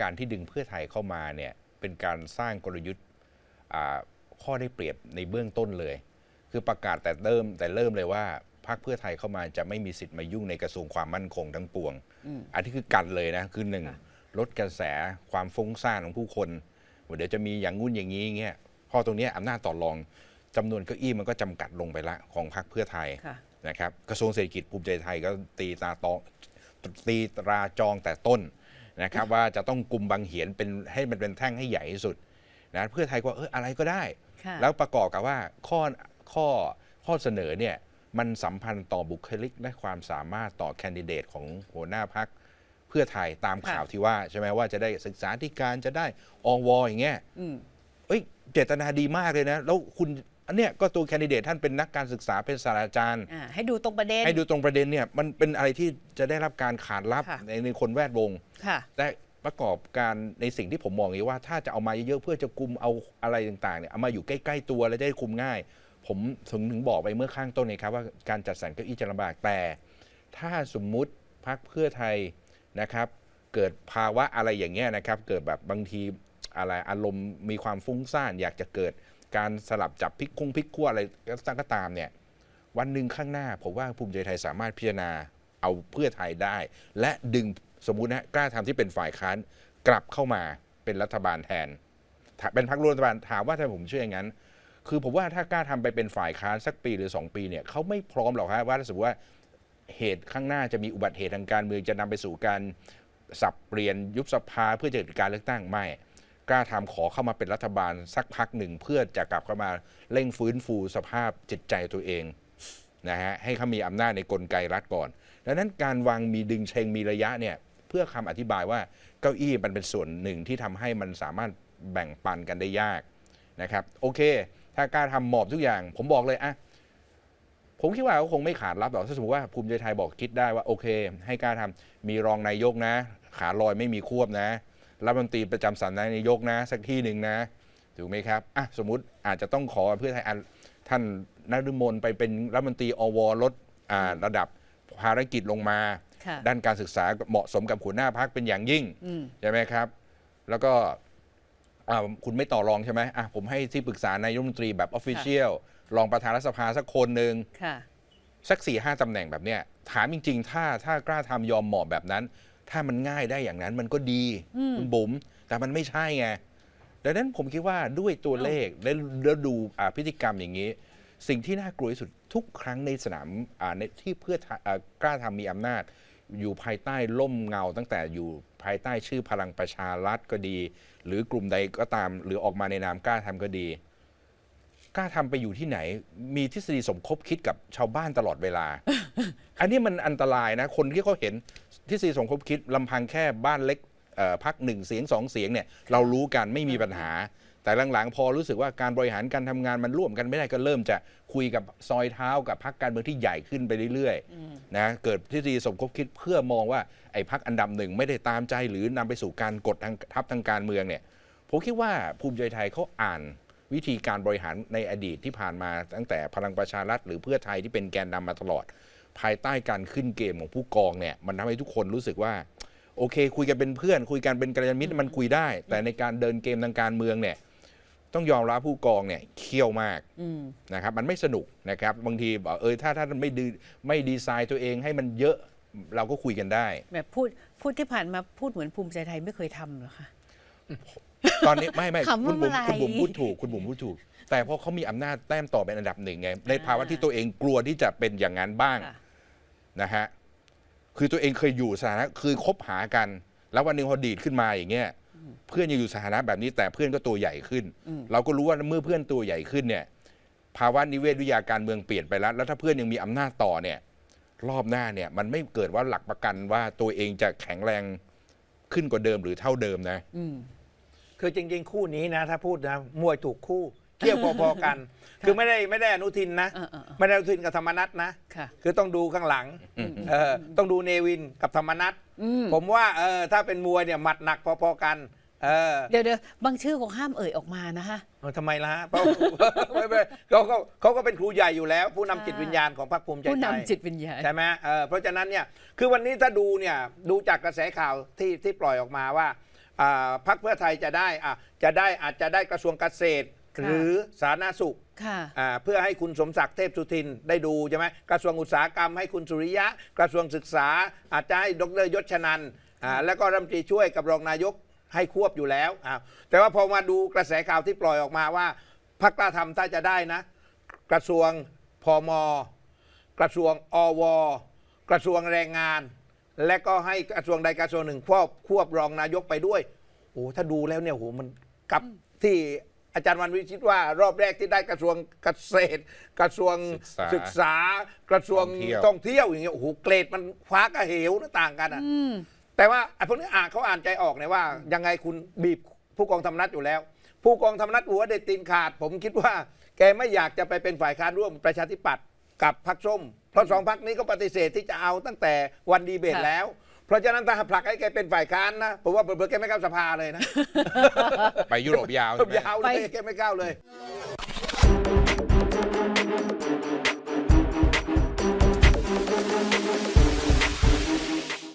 การที่ดึงเพื่อไทยเข้ามาเนี่ยเป็นการสร้างกลยุทธ์อ่าข้อได้เปรียบในเบื้องต้นเลย คือประกาศแต่เริ่มแต่เริ่มเลยว่าพรรคเพื่อไทยเข้ามาจะไม่มีสิทธิ์มายุ่งในกระทรวงความมั่นคงทั้งปวง อันที่คือกันเลยนะคือหนึ่งค่ะลดกระแสความฟุ้งซ่านของผู้คนว่าเดี๋ยวจะมีอย่างงุ่นอย่างนี้เงี้ยพอตรงเนี้ยอำนาจต่อรองจำนวนเก้าอี้มันก็จำกัดลงไปละของพรรคเพื่อไทยค่ะนะครับกระทรวงเศรษฐกิจภูมิใจไทยก็ตีตาตองตีตราจองแต่ต้น นะครับว่าจะต้องกลุ่มบางเหียนเป็นให้มันเป็นแท่งให้ใหญ่ที่สุดนะเพื่อไทยก็เอออะไรก็ได้ค่ะแล้วประกอบกับว่าข้อข้อข้อเสนอเนี่ยมันสัมพันธ์ต่อบุคลิกและความสามารถต่อแคนดิเดตของหัวหน้าพักเพื่อไทยตามข่าวที่ว่าใช่ไหมว่าจะได้ศึกษาธิการจะได้อวอย่างเงี้ยอืมเอ้ยเจตนาดีมากเลยนะ แล้วคุณ อันเนี้ยก็ตัวแคนดิเดตท่านเป็นนักการศึกษาเป็นศาสตราจารย์ อ่าให้ดูตรงประเด็น ให้ดูตรงประเด็นเนี่ยมันเป็นอะไรที่จะได้รับการขานรับค่ะ ในในคนแวดวง ค่ะ แต่ประกอบการในสิ่งที่ผมมองอย่างนี้ว่า ถ้าจะเอามาเยอะๆเพื่อจะคุมเอาอะไรต่างๆเนี่ยเอามาอยู่ใกล้ๆตัวแล้วจะได้คุมง่าย ผมถึงถึงบอกไปเมื่อข้างต้นเนยครับว่าการจัดสรรเก้าอี้จะลำบากแต่ ถ้าสมมุติพักเพื่อไทยนะครับ เกิดภาวะอะไรอย่างเงี้ยนะครับ เกิดแบบบางทีอะไรอารมณ์มีความฟุ้งซ่านอยากจะเกิด การสลับจับพลิกคุ้งพลิกขั้วอะไรก็ตามเนี่ยวันหนึ่งข้างหน้าผมว่าภูมิใจไทยสามารถพิจารณาเอาเพื่อไทยได้ และดึงสมมุตินะกล้าทำที่เป็นฝ่ายค้านกลับเข้ามาเป็นรัฐบาลแทน เป็นพรรครัฐบาลถามว่าถ้าผมเชื่ออย่างนั้น คือผมว่าถ้ากล้าทำไปเป็นฝ่ายค้านสักปีหรือ 2 ปีเนี่ยเขาไม่พร้อมหรอกครับว่าถ้าสมมติว่าเหตุข้างหน้าจะมีอุบัติเหตุทางการเมืองจะนำไปสู่การสับเปลี่ยนยุบสภาเพื่อจะเกิดการเลือกตั้งไม่ กล้าทำขอเข้ามาเป็นรัฐบาลสักพักหนึ่ง เพื่อจะกลับเข้ามาเร่งฟื้นฟูสภาพจิตใจตัวเองนะฮะให้เขามีอำนาจในกลไกรัฐก่อนดังนั้นการวางมีดึงเชงมีระยะเนี่ยเพื่อคำอธิบายว่าเก้าอี้มันเป็นส่วนหนึ่งที่ทำให้มันสามารถแบ่งปันกันได้ยากนะครับโอเค ถ้ากล้าทำหมอบทุกอย่าง ผมบอกเลยอะผมคิดว่าเขาคงไม่ขาดรับหรอกถ้าสมมติว่าภูมิใจไทยบอกคิดได้ว่าโอเค ให้กล้าทำมีรองนายกนะ ขาลอยไม่มีควบนะ รัฐมนตรีประจำสำนักนายกนะ สักที่หนึ่งนะถูกไหมครับอะสมมุติอาจจะต้องขอเพื่อไทยอะท่านนฤมลไปเป็นรัฐมนตรีอวลดอ่าระดับภารกิจลงมาค่ะด้านการศึกษาเหมาะสมกับหัวหน้าพักเป็นอย่างยิ่งอืมใช่ไหมครับ แล้วก็อ่าคุณไม่ต่อรองใช่ไหมอะผมให้ที่ปรึกษานายกรัฐมนตรีแบบออฟฟิเชียลรองประธานรัฐสภาสักคนหนึ่งค่ะสักสี่ห้าตำแหน่งแบบเนี้ยถามจริง ๆ ถ้าถ้ากล้าทำยอมหมอบแบบนั้น ถ้ามันง่ายได้อย่างนั้นมันก็ดีอืมคุณบุ๋มแต่มันไม่ใช่ไงดังนั้นผมคิดว่าด้วยตัวเลขและแล้วดูอ่าพฤติกรรมอย่างนี้ สิ่งที่น่ากลัวที่สุดทุกครั้งในสนามอ่าในที่เพื่อไทยอ่ากล้าทำมีอำนาจ อยู่ภายใต้ล่มเงา ตั้งแต่อยู่ภายใต้ชื่อพลังประชารัฐก็ดี หรือกลุ่มใดก็ตาม หรือออกมาในนามกล้าทำก็ดี กล้าทำไปอยู่ที่ไหน มีทฤษฎีสมคบคิดกับชาวบ้านตลอดเวลา อันนี้มันอันตรายนะ คนที่เขาเห็นทฤษฎีสมคบคิดลำพังแค่บ้านเล็กเอ่อพักหนึ่งเสียงสองเสียงเนี่ยเรารู้กันไม่มีปัญหา แต่หลังๆ พอรู้สึกว่าการบริหารการทำงานมันร่วมกันไม่ได้ก็เริ่มจะคุยกับซอยเท้ากับพักการเมืองที่ใหญ่ขึ้นไปเรื่อยๆนะเกิดทฤษฎีสมคบคิดเพื่อมองว่าไอ้พักอันดับหนึ่งไม่ได้ตามใจหรือนำไปสู่การกดทางทับทางการเมืองเนี่ย ผมคิดว่าภูมิใจไทยเขาอ่านวิธีการบริหารในอดีตที่ผ่านมาตั้งแต่พลังประชารัฐหรือเพื่อไทยที่เป็นแกนนำมาตลอด ภายใต้การขึ้นเกมของผู้กองเนี่ยมันทำให้ทุกคนรู้สึกว่า โอเค คุยกันเป็นเพื่อน คุยกันเป็นกัลยาณมิตรมันคุยได้ แต่ในการเดินเกมทางการเมืองเนี่ยต้องยอมรับผู้กองเนี่ยเคี่ยวมากอืมนะครับมันไม่สนุกนะครับบางทีบอกเออถ้าถ้าไม่ดีไม่ดีไซน์ตัวเองให้มันเยอะเราก็คุยกันได้ แบบพูดพูดที่ผ่านมาพูดเหมือนภูมิใจไทยไม่เคยทำเหรอคะตอนนี้ไม่ไม่ขำคุณบุ๋มอะไรคุณบุ๋มพูดถูกคุณบุ๋มพูดถูก แต่พอเขามีอำนาจแต้มต่อเป็นอันดับหนึ่งไงในภาวะที่ตัวเองกลัวที่จะเป็นอย่างนั้นบ้างค่ะ นะฮะคือตัวเองเคยอยู่สถานะคือคบหากัน แล้ววันหนึ่งพอดีดขึ้นมาอย่างเงี้ยเพื่อนยังอยู่สถานะแบบนี้แต่เพื่อนก็ตัวใหญ่ขึ้นอืมเราก็รู้ว่าเมื่อเพื่อนตัวใหญ่ขึ้นเนี่ยภาวะนิเวศวิทยาการเมืองเปลี่ยนไปแล้ว แล้วถ้าเพื่อนยังมีอำนาจต่อเนี่ยรอบหน้าเนี่ยมันไม่เกิดว่าหลักประกันว่าตัวเองจะแข็งแรงขึ้นกว่าเดิมหรือเท่าเดิมนะอืมคือจริง ๆ คู่นี้นะ ถ้าพูดนะมวยถูกคู่ เกี่ยวพอๆกัน คือไม่ได้ไม่ได้อนุทินนะ เออเออเออไม่ได้อนุทินกับธรรมนัตนะ ค่ะ คือต้องดูข้างหลังอืมเออต้องดูเนวินกับธรรมนัตอืมผมว่าเออถ้าเป็นมวยเนี่ยหมัดหนักพอๆกันเออเดี๋ยวเดี๋ยวบางชื่อคงห้ามเอ่ยออกมานะคะ เออทำไมล่ะฮะเพราะ ไม่ไม่เขาก็เขาก็เป็นครูใหญ่อยู่แล้ว ผู้นำค่ะจิตวิญญาณของพรรคภูมิใจผู้ไทย นำจิตวิญญาณ ใช่ไหมเออเพราะฉะนั้นเนี่ย คือวันนี้ถ้าดูเนี่ย ดูจากกระแสข่าวที่ที่ปล่อยออกมาว่าอ่าพรรคเพื่อไทยจะได้อะจะได้อาจจะได้กระทรวงเกษตรค่ะ หรือสาธารณสุขค่ะ อ่าเพื่อให้คุณสมศักดิ์เทพสุทินได้ดูใช่ไหมกระทรวงอุตสาหกรรมให้คุณสุริยะ กระทรวงศึกษา อาจจะให้ดรยศชนันอ่าแล้วก็รัฐมนตรีช่วยกับรองนายกให้ควบอยู่แล้วอ่าแต่ว่าพอมาดูกระแสข่าวที่ปล่อยออกมาว่าพรรคกล้าทำถ้าจะได้นะ กระทรวงพมกระทรวงอว กระทรวงแรงงาน และก็ให้กระทรวงใดกระทรวงหนึ่งควบควบรองนายกไปด้วยโอ้ถ้าดูแล้วเนี่ยโหมันกับที่ อาจารย์วันวิชิตว่ารอบแรกที่ได้กระทรวงเกษตร กระทรวงศึกษา กระทรวงท่องเที่ยวท่องเที่ยวอย่างเงี้ยโอ้โหเกรดมันฟ้ากระเหวนะต่างกันอะอืมแต่ว่าไอ้พวกนี้อ่านเขาอ่านใจออกเนี่ยว่า ยังไงคุณบีบผู้กองธรรมนัฐอยู่แล้ว ผู้กองธรรมนัฐหัวเด็ดตีนขาด ผมคิดว่า แกไม่อยากจะไปเป็นฝ่ายค้านร่วมประชาธิปัตย์กับพรรคส้ม เพราะสองพรรคนี้ก็ปฏิเสธที่จะเอาตั้งแต่วันดีเบตค่ะแล้ว เพราะฉะนั้นถ้าผลักให้แกเป็นฝ่ายค้านนะผมว่าเผื่อๆแกไม่เข้าสภาเลยนะ ไปยุโรปยาวใช่ไหม ยาวเลยแกไม่เข้าเลย